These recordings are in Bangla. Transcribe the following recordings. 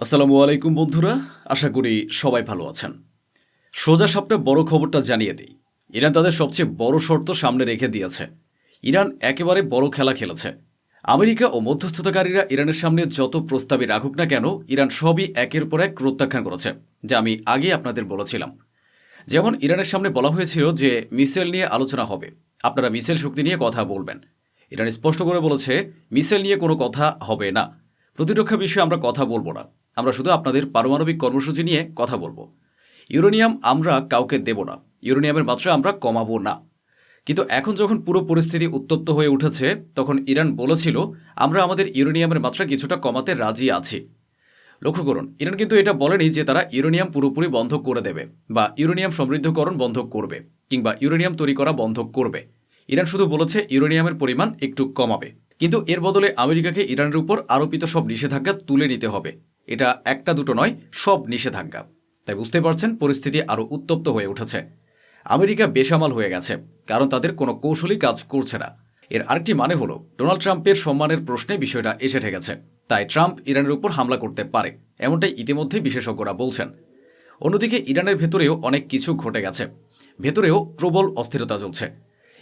আসসালামু আলাইকুম, বন্ধুরা। আশা করি সবাই ভালো আছেন। সোজা সাপটা বড় খবরটা জানিয়ে দিই। ইরান তাদের সবচেয়ে বড় শর্ত সামনে রেখে দিয়েছে। ইরান একেবারে বড় খেলা খেলেছে। আমেরিকা ও মধ্যস্থতাকারীরা ইরানের সামনে যত প্রস্তাবই রাখুক না কেন, ইরান সবই একের পর এক প্রত্যাখ্যান করেছে, যা আমি আগে আপনাদের বলেছিলাম। যেমন ইরানের সামনে বলা হয়েছিল যে, মিসাইল নিয়ে আলোচনা হবে। আপনারা মিসাইল শক্তি নিয়ে কথা বলবেন। ইরান স্পষ্ট করে বলেছে, মিসাইল নিয়ে কোনো কথা হবে না। প্রতিরক্ষা বিষয়ে আমরা কথা বলব না। আমরা শুধু আপনাদের পারমাণবিক কর্মসূচি নিয়ে কথা বলব। ইউরেনিয়াম আমরা কাউকে দেব না। ইউরেনিয়ামের মাত্রা আমরা কমাবো না। কিন্তু এখন যখন পুরো পরিস্থিতি উত্তপ্ত হয়ে উঠেছে, তখন ইরান বলেছিল, আমরা আমাদের ইউরেনিয়ামের মাত্রা কিছুটা কমাতে রাজি আছি। লক্ষ্য করুন, ইরান কিন্তু এটা বলেনি যে তারা ইউরেনিয়াম পুরোপুরি বন্ধ করে দেবে বা ইউরেনিয়াম সমৃদ্ধকরণ বন্ধ করবে কিংবা ইউরেনিয়াম তৈরি করা বন্ধ করবে। ইরান শুধু বলেছে ইউরেনিয়ামের পরিমাণ একটু কমাবে। কিন্তু এর বদলে আমেরিকাকে ইরানের উপর আরোপিত সব নিষেধাজ্ঞা তুলে নিতে হবে। এটা একটা দুটো নয়, সব নিষেধাজ্ঞা। তাই বুঝতে পারছেন, পরিস্থিতি আরও উত্তপ্ত হয়ে উঠেছে। আমেরিকা বেসামাল হয়ে গেছে, কারণ তাদের কোনো কৌশলই কাজ করছে না। এর আরেকটি মানে হলো, ডোনাল্ড ট্রাম্পের সম্মানের প্রশ্নে বিষয়টা এসে ঠেকেছে। তাই ট্রাম্প ইরানের উপর হামলা করতে পারে, এমনটাই ইতিমধ্যেই বিশেষজ্ঞরা বলছেন। অন্যদিকে ইরানের ভেতরেও অনেক কিছু ঘটে গেছে। ভেতরেও প্রবল অস্থিরতা চলছে।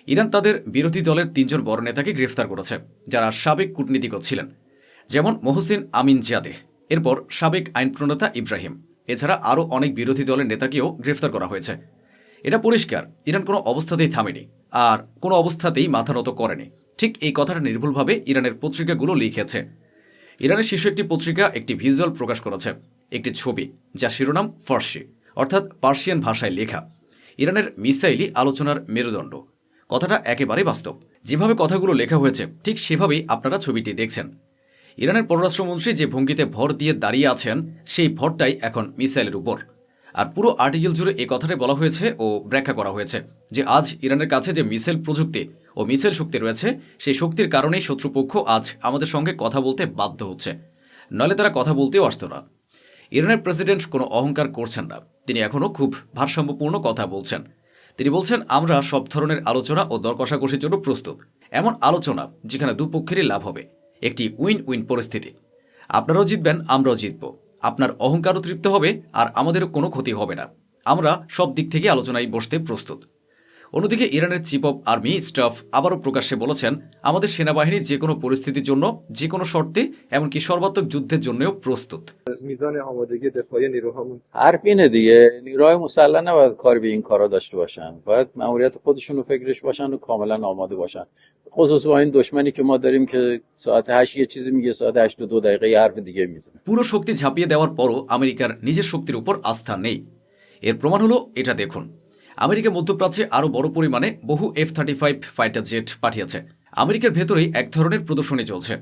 ইরান তাদের বিরোধী দলের তিনজন বড় নেতাকে গ্রেফতার করেছে, যারা সাবেক কূটনীতিক ছিলেন, যেমন মহসিন আমিন জিয়াদে এরপর সাবেক আইন প্রণেতা ইব্রাহিম। এছাড়া আরও অনেক বিরোধী দলের নেতাকেও গ্রেফতার করা হয়েছে। এটা পরিষ্কার, ইরান কোনো অবস্থাতেই থামেনি আর কোনো অবস্থাতেই মাথা নত করেনি। ঠিক এই কথাটা নির্ভুলভাবে ইরানের পত্রিকাগুলো লিখেছে। ইরানের শীর্ষ একটি পত্রিকা একটি ভিজুয়াল প্রকাশ করেছে, একটি ছবি, যা শিরোনাম ফার্সি, অর্থাৎ পার্সিয়ান ভাষায় লেখা। ইরানের মিসাইলই আলোচনার মেরুদণ্ড। কথাটা একেবারে বাস্তব। যেভাবে কথাগুলো লেখা হয়েছে, ঠিক সেভাবেই আপনারা ছবিটি দেখছেন। ইরানের পররাষ্ট্রমন্ত্রী যে ভঙ্গিতে ভর দিয়ে দাঁড়িয়ে আছেন, সেই ভরটাই এখন মিসাইলের উপর। আর পুরো আর্টিকেল জুড়ে এ কথাটাই বলা হয়েছে ও ব্যাখ্যা করা হয়েছে যে আজ ইরানের কাছে যে মিসাইল প্রযুক্তি ও মিসাইল শক্তি রয়েছে, সেই শক্তির কারণেই শত্রুপক্ষ আজ আমাদের সঙ্গে কথা বলতে বাধ্য হচ্ছে। নইলে তারা কথা বলতেও আসতো না। ইরানের প্রেসিডেন্ট কোনো অহংকার করছেন না। তিনি এখনও খুব ভারসাম্যপূর্ণ কথা বলছেন। তিনি বলছেন, আমরা সব ধরনের আলোচনা ও দর কষাকষির জন্য প্রস্তুত। এমন আলোচনা যেখানে দুপক্ষেরই লাভ হবে। একটি উইন উইন পরিস্থিতি। আপনারাও জিতবেন, আমরাও জিতব। আপনার অহংকারও তৃপ্ত হবে আর আমাদেরও কোনো ক্ষতি হবে না। আমরা সব দিক থেকে আলোচনায় বসতে প্রস্তুত। অন্যদিকে ইরানের চিফ অব আর্মি স্টাফ আবারও প্রকাশ্যে বলেছেন আমাদের সেনাবাহিনী যে কোনো পরিস্থিতির জন্য যে কোনো শর্তে এমনকি সর্বাত্মক যুদ্ধের জন্যও প্রস্তুত میزان آمادگی دفاعی نیروهامون حرف اینه دیگه نیروهای مسلح نباید کاری به این کارا داشته باشن باید مأموریت خودشون رو فکرش باشن و کاملا آماده باشن خصوص با این دشمنی که ما داریم که ساعت 8 یه چیزی میگه ساعت 8 و دو دقیقه یه حرف دیگه میزنه পুরো শক্তি ঝাঁপিয়ে দেওয়ার পরও আমেরিকার নিজের শক্তির উপর আস্থা নেই এর প্রমাণ হলো এটা দেখুন আমেরিকা মধ্যপ্রাচ্যে আরও বড় পরিমাণে বহু F thirty five fighter jet পাঠিয়েছে। আমেরিকার ভেতরেই এক ধরনের প্রদর্শনী চলছে।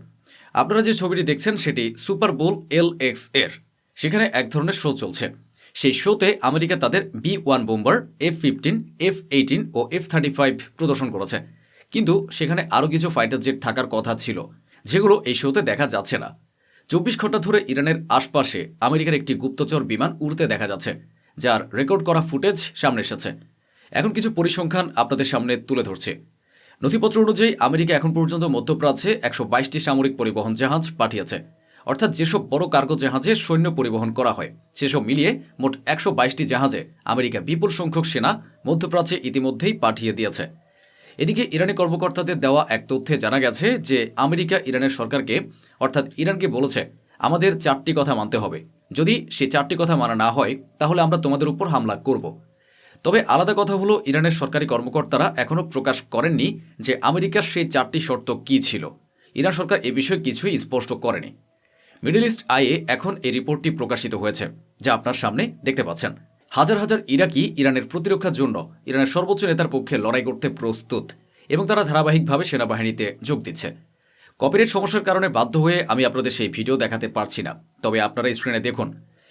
আপনারা যে ছবিটি দেখছেন, সেটি সুপার বোল এল এক্সের। সেখানে এক ধরনের শো চলছে। সেই শোতে আমেরিকা তাদের B one bomber F fifteen F eighteen ও এফ থার্টি ফাইভ প্রদর্শন করেছে। কিন্তু সেখানে আরও কিছু ফাইটার জেট থাকার কথা ছিল, যেগুলো এই শোতে দেখা যাচ্ছে না। চব্বিশ ঘণ্টা ধরে ইরানের আশপাশে আমেরিকার একটি গুপ্তচর বিমান উড়তে দেখা যাচ্ছে। যার রেকর্ড করা ফুটেজ সামনে এসেছে। এখন কিছু পরিসংখ্যান আপনাদের সামনে তুলে ধরছে। নথিপত্র অনুযায়ী আমেরিকা এখন পর্যন্ত মধ্যপ্রাচ্যে একশো বাইশটি সামরিক পরিবহন জাহাজ পাঠিয়েছে। অর্থাৎ যেসব বড় কার্গো জাহাজে সৈন্য পরিবহন করা হয়, সেসব মিলিয়ে মোট একশো বাইশটি জাহাজে আমেরিকা বিপুল সংখ্যক সেনা মধ্যপ্রাচ্যে ইতিমধ্যেই পাঠিয়ে দিয়েছে। এদিকে ইরানি কর্মকর্তাদের দেওয়া এক তথ্যে জানা গেছে যে আমেরিকা ইরানের সরকারকে, অর্থাৎ ইরানকে বলেছে আমাদের চারটি কথা মানতে হবে। যদি সেই চারটি কথা মানা না হয়, তাহলে আমরা তোমাদের উপর হামলা করব। তবে আলাদা কথা হলো, ইরানের সরকারি কর্মকর্তারা এখনও প্রকাশ করেননি যে আমেরিকার সেই চারটি শর্ত কী ছিল। ইরান সরকার এ বিষয়ে কিছুই স্পষ্ট করেনি। মিডল ইস্ট আইয়ে এখন এই রিপোর্টটি প্রকাশিত হয়েছে, যা আপনার সামনে দেখতে পাচ্ছেন। হাজার হাজার ইরাকি ইরানের প্রতিরক্ষার জন্য ইরানের সর্বোচ্চ নেতার পক্ষে লড়াই করতে প্রস্তুত, এবং তারা ধারাবাহিকভাবে সেনাবাহিনীতে যোগ দিচ্ছে। কপিরাইট সমস্যার কারণে বাধ্য হয়ে আমি আপনাদের সেই ভিডিও দেখাতে পারছি না। তবে আপনারা স্ক্রিনে দেখুন,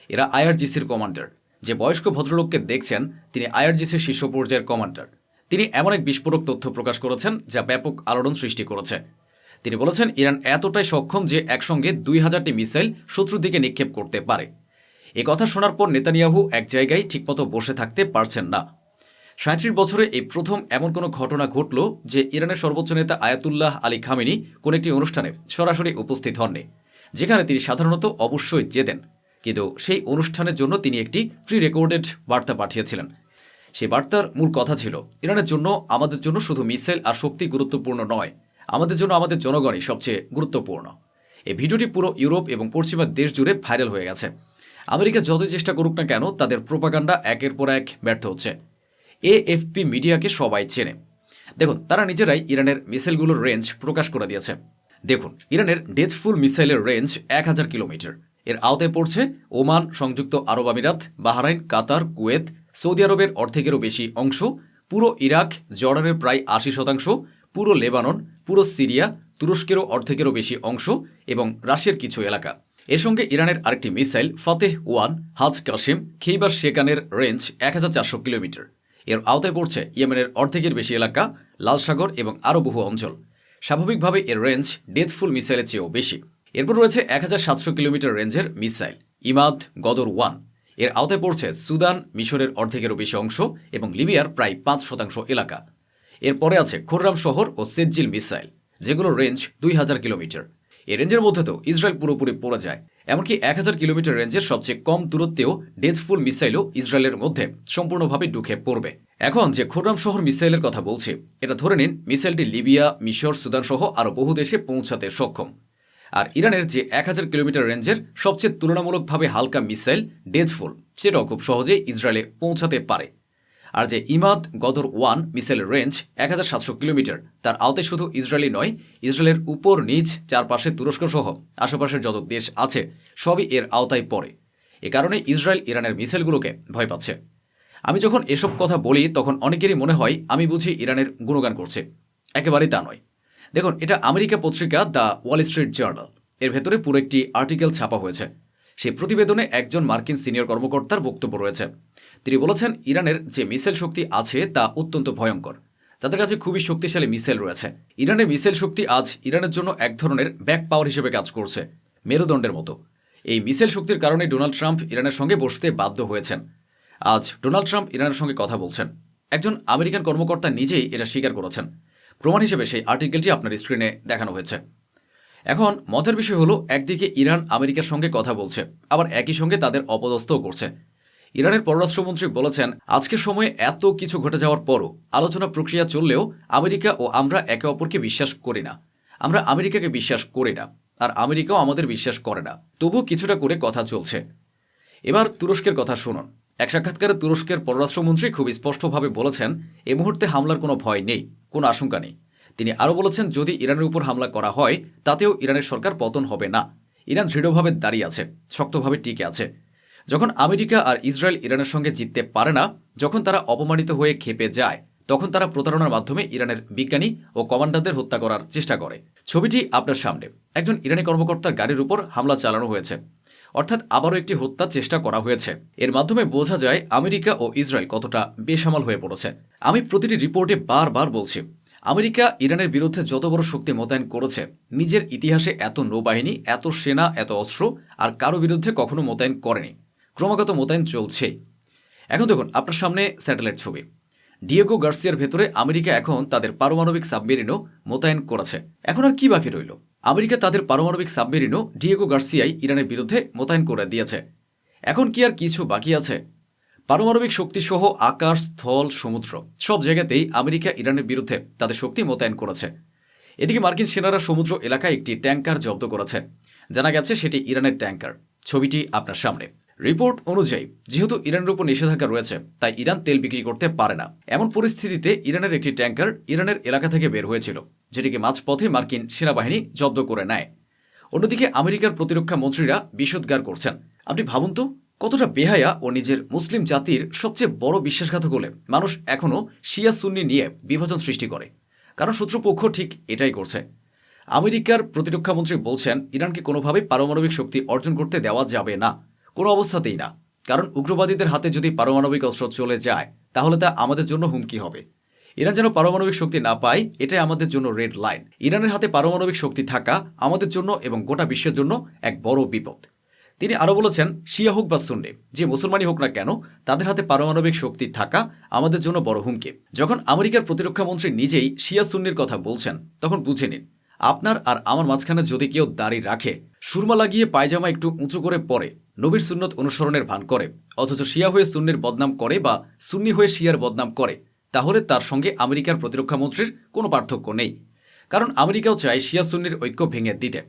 এরা আইআরজিসির কমান্ডার যে বয়স্ক ভদ্রলোককে দেখছেন, তিনি আইআরজিসির শীর্ষ পর্যায়ের কমান্ডার তিনি এমন এক বিস্ফোরক তথ্য প্রকাশ করেছেন, যা ব্যাপক আলোড়ন সৃষ্টি করেছে। তিনি বলেছেন, ইরান এতটাই সক্ষম যে একসঙ্গে দুই হাজারটি মিসাইল শত্রুর দিকে নিক্ষেপ করতে পারে। এ কথা শোনার পর নেতানিয়াহু এক জায়গায় ঠিকমতো বসে থাকতে পারছেন না। সাঁত্রিশ বছরে এই প্রথম এমন কোনো ঘটনা ঘটল যে ইরানের সর্বোচ্চ নেতা আয়াতুল্লাহ আলী খামেনি কোন একটি অনুষ্ঠানে সরাসরি উপস্থিত হননি, যেখানে তিনি সাধারণত অবশ্যই যেতেন। কিন্তু সেই অনুষ্ঠানের জন্য তিনি একটি প্রি রেকর্ডেড বার্তা পাঠিয়েছিলেন। সেই বার্তার মূল কথা ছিল, ইরানের জন্য, আমাদের জন্য শুধু মিসাইল আর শক্তি গুরুত্বপূর্ণ নয়, আমাদের জন্য আমাদের জনগণই সবচেয়ে গুরুত্বপূর্ণ। এই ভিডিওটি পুরো ইউরোপ এবং পশ্চিমা দেশ জুড়ে ভাইরাল হয়ে গেছে। আমেরিকা যতই চেষ্টা করুক না কেন, তাদের প্রোপাগান্ডা একের পর এক ব্যর্থ হচ্ছে। এএফপি মিডিয়াকে সবাই চেনে। দেখুন, তারা নিজেরাই ইরানের মিসাইলগুলোর রেঞ্জ প্রকাশ করে দিয়েছে। দেখুন, ইরানের ডেজফুল মিসাইলের রেঞ্জ এক হাজার কিলোমিটার। এর আওতায় পড়ছে ওমান, সংযুক্ত আরব আমিরাত, বাহরাইন, কাতার, কুয়েত, সৌদি আরবের অর্ধেকেরও বেশি অংশ, পুরো ইরাক, জর্ডানের প্রায় আশি শতাংশ, পুরো লেবানন, পুরো সিরিয়া, তুরস্কেরও অর্ধেকেরও বেশি অংশ এবং রাশিয়ার কিছু এলাকা। এর সঙ্গে ইরানের আরেকটি মিসাইল, ফতেহ ওয়ান, হাজ কাশিম খেইবার শেকানের রেঞ্জ এক হাজার চারশো কিলোমিটার। এর আওতায় পড়ছে ইয়েমেনের অর্ধেকের বেশি এলাকা লাল সাগর এবং আরও বহু অঞ্চল। স্বাভাবিকভাবে এর রেঞ্জ ডেথফুল মিসাইলের চেয়েও বেশি। এরপর রয়েছে এক হাজার সাতশো কিলোমিটার রেঞ্জের মিসাইল ইমাদ গদর ওয়ান। এর আওতায় পড়ছে সুদান, মিশরের অর্ধেকেরও বেশি অংশ এবং লিবিয়ার প্রায় পাঁচ শতাংশ এলাকা। এরপরে আছে খোররাম শহর ও সেজ্জিল মিসাইল যেগুলোর রেঞ্জ দুই হাজার কিলোমিটার। এ রেঞ্জের মধ্যে তো ইসরায়েল পুরোপুরি পড়ে যায়। এমনকি এক হাজার কিলোমিটার রেঞ্জের সবচেয়ে কম দূরত্বেও ডেথফুল মিসাইলও ইসরায়েলের মধ্যে সম্পূর্ণভাবে ঢুকে পড়বে। এখন যে খোররাম শহর মিসাইলের কথা বলছি, এটা ধরে নিন মিসাইলটি লিবিয়া, মিশর সুদান সহ আরও বহু দেশে পৌঁছাতে সক্ষম। আর ইরানের যে এক হাজার কিলোমিটার রেঞ্জের সবচেয়ে তুলনামূলকভাবে হালকা মিসাইল ডেজফুল সেটাও খুব সহজেই ইসরায়েলে পৌঁছাতে পারে। আর যে ইমাদ গদর ওয়ান মিসাইলের রেঞ্জ এক হাজার সাতশো কিলোমিটার। তার আওতায় শুধু ইসরায়েলি নয়, ইসরায়েলের উপর নিচ চারপাশে তুরস্ক সহ আশেপাশের যত দেশ আছে, সবই এর আওতায় পড়ে। এ কারণে ইসরায়েল ইরানের মিসাইলগুলোকে ভয় পাচ্ছে। আমি যখন এসব কথা বলি, তখন অনেকেরই মনে হয় আমি বুঝি ইরানের গুণগান করছে। একেবারেই তা নয়। দেখুন, এটা আমেরিকা পত্রিকা দ্য ওয়াল স্ট্রিট জার্নাল। এর ভেতরে পুরো একটি আর্টিকেল ছাপা হয়েছে। সেই প্রতিবেদনে একজন মার্কিন সিনিয়র কর্মকর্তার বক্তব্য রয়েছে। তিনি বলেছেন, ইরানের যে মিসাইল শক্তি আছে তা অত্যন্ত ভয়ঙ্কর। তাদের কাছে খুবই শক্তিশালী মিসাইল রয়েছে। ইরানের মিসাইল শক্তি আজ ইরানের জন্য এক ধরনের ব্যাক পাওয়ার হিসেবে কাজ করছে, মেরুদণ্ডের মতো। এই মিসাইল শক্তির কারণে ডোনাল্ড ট্রাম্প ইরানের সঙ্গে বসতে বাধ্য হয়েছেন। আজ ডোনাল্ড ট্রাম্প ইরানের সঙ্গে কথা বলছেন। একজন আমেরিকান কর্মকর্তা নিজেই এটা স্বীকার করেছেন। প্রমাণ হিসেবে সেই আর্টিকেলটি আপনার স্ক্রিনে দেখানো হয়েছে। এখন মজার বিষয় হলো, একদিকে ইরান আমেরিকার সঙ্গে কথা বলছে, আবার একই সঙ্গে তাদের অপদস্থও করছে। ইরানের পররাষ্ট্রমন্ত্রী বলেছেন, আজকের সময়ে এত কিছু ঘটে যাওয়ার পরও আলোচনা প্রক্রিয়া চললেও আমেরিকা ও আমরা একে অপরকে বিশ্বাস করি না। আমরা আমেরিকাকে বিশ্বাস করি না, আর আমেরিকাও আমাদের বিশ্বাস করে না। তবুও কিছুটা করে কথা চলছে। এবার তুরস্কের কথা শুনুন। এক সাক্ষাৎকারে তুরস্কের পররাষ্ট্রমন্ত্রী খুব স্পষ্টভাবে বলেছেন, এ মুহূর্তে হামলার কোনো ভয় নেই, কোনো আশঙ্কা নেই। তিনি আরও বলেছেন, যদি ইরানের উপর হামলা করা হয়, তাতেও ইরানের সরকার পতন হবে না। ইরান দৃঢ়ভাবে দাঁড়িয়ে আছে, শক্তভাবে টিকে আছে। যখন আমেরিকা আর ইসরায়েল ইরানের সঙ্গে জিততে পারে না, যখন তারা অপমানিত হয়ে খেপে যায়, তখন তারা প্রতারণার মাধ্যমে ইরানের বিজ্ঞানী ও কমান্ডারদের হত্যা করার চেষ্টা করে। ছবিটি আপনার সামনে। একজন ইরানি কর্মকর্তার গাড়ির উপর হামলা চালানো হয়েছে। অর্থাৎ আবারও একটি হত্যার চেষ্টা করা হয়েছে। এর মাধ্যমে বোঝা যায়, আমেরিকা ও ইসরায়েল কতটা বেসামাল হয়ে পড়েছে। আমি প্রতিটি রিপোর্টে বারবার বলছি আমেরিকা ইরানের বিরুদ্ধে যত বড় শক্তি মোতায়েন করেছে, নিজের ইতিহাসে এত নৌবাহিনী, এত সেনা, এত অস্ত্র আর কারও বিরুদ্ধে কখনো মোতায়েন করেনি। ক্রমাগত মোতায়েন চলছেই। এখন দেখুন, আপনার সামনে স্যাটেলাইট ছবি। ডিয়েগো গার্সিয়ার ভেতরে আমেরিকা এখন তাদের পারমাণবিক সাবমেরিনও মোতায়েন করেছে। এখন আর কি বাকি রইল? আমেরিকা তাদের পারমাণবিক সাবমেরিনও ডিয়েগো গার্সিয়াই ইরানের বিরুদ্ধে মোতায়েন করে দিয়েছে। এখন কি আর কিছু বাকি আছে? পারমাণবিক শক্তিসহ আকাশ, স্থল, সমুদ্র, সব জায়গাতেই আমেরিকা ইরানের বিরুদ্ধে তাদের শক্তি মোতায়েন করেছে। এদিকে মার্কিন সেনারা সমুদ্র এলাকায় একটি ট্যাঙ্কার জব্দ করেছে। জানা গেছে সেটি ইরানের ট্যাঙ্কার। ছবিটি আপনার সামনে। রিপোর্ট অনুযায়ী, যেহেতু ইরানের উপর নিষেধাজ্ঞা রয়েছে, তাই ইরান তেল বিক্রি করতে পারে না। এমন পরিস্থিতিতে ইরানের একটি ট্যাঙ্কার ইরানের এলাকা থেকে বের হয়েছিল, যেটিকে মাঝপথে মার্কিন সেনাবাহিনী জব্দ করে নেয়। অন্যদিকে আমেরিকার প্রতিরক্ষা মন্ত্রীরা বিষোদ্গার করছেন। আপনি ভাবুন তো কতটা বেহায়া ও নিজের মুসলিম জাতির সবচেয়ে বড় বিশ্বাসঘাতক হলে মানুষ এখনও শিয়া সুন্নি নিয়ে বিভাজন সৃষ্টি করে। কারণ শত্রুপক্ষ ঠিক এটাই করছে। আমেরিকার প্রতিরক্ষামন্ত্রী বলছেন, ইরানকে কোনোভাবেই পারমাণবিক শক্তি অর্জন করতে দেওয়া যাবে না। কোনো অবস্থাতেই না। কারণ উগ্রবাদীদের হাতে যদি পারমাণবিক অস্ত্র চলে যায়, তাহলে তা আমাদের জন্য হুমকি হবে। ইরান যেন পারমাণবিক শক্তি না পায়, এটাই আমাদের জন্য রেড লাইন। ইরানের হাতে পারমাণবিক শক্তি থাকা আমাদের জন্য এবং গোটা বিশ্বের জন্য এক বড় বিপদ। তিনি আরও বলেছেন, শিয়া হোক বা সুন্নি, যে মুসলমানই হোক না কেন, তাদের হাতে পারমাণবিক শক্তি থাকা আমাদের জন্য বড় হুমকি। যখন আমেরিকার প্রতিরক্ষা মন্ত্রী নিজেই শিয়া সুন্নির কথা বলছেন, তখন বুঝে নিন, আপনার আর আমার মাঝখানে যদি কেউ দাড়ি রাখে, সুরমা লাগিয়ে পায়জামা একটু উঁচু করে পরে, নবীর সুন্নত অনুসরণের ভান করে, অথচ শিয়া হয়ে সুন্নির বদনাম করে বা সুন্নি হয়ে শিয়ার বদনাম করে, তাহলে তার সঙ্গে আমেরিকার প্রতিরক্ষামন্ত্রীর কোনো পার্থক্য নেই। কারণ আমেরিকাও চায় শিয়া সুন্নির ঐক্য ভেঙে দিতে।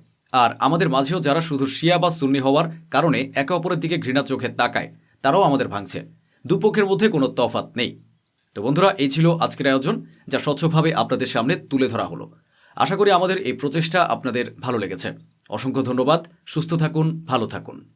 আর আমাদের মাঝেও যারা শুধু শিয়া বা সুন্নি হওয়ার কারণে একে অপরের দিকে ঘৃণা চোখে তাকায়, তারাও আমাদের ভাঙছে। দুপক্ষের মধ্যে কোনো তফাত নেই। তো বন্ধুরা, এই ছিল আজকের আয়োজন, যা স্বচ্ছভাবে আপনাদের সামনে তুলে ধরা হলো। আশা করি আমাদের এই প্রচেষ্টা আপনাদের ভালো লেগেছে। অসংখ্য ধন্যবাদ, সুস্থ থাকুন, ভালো থাকুন।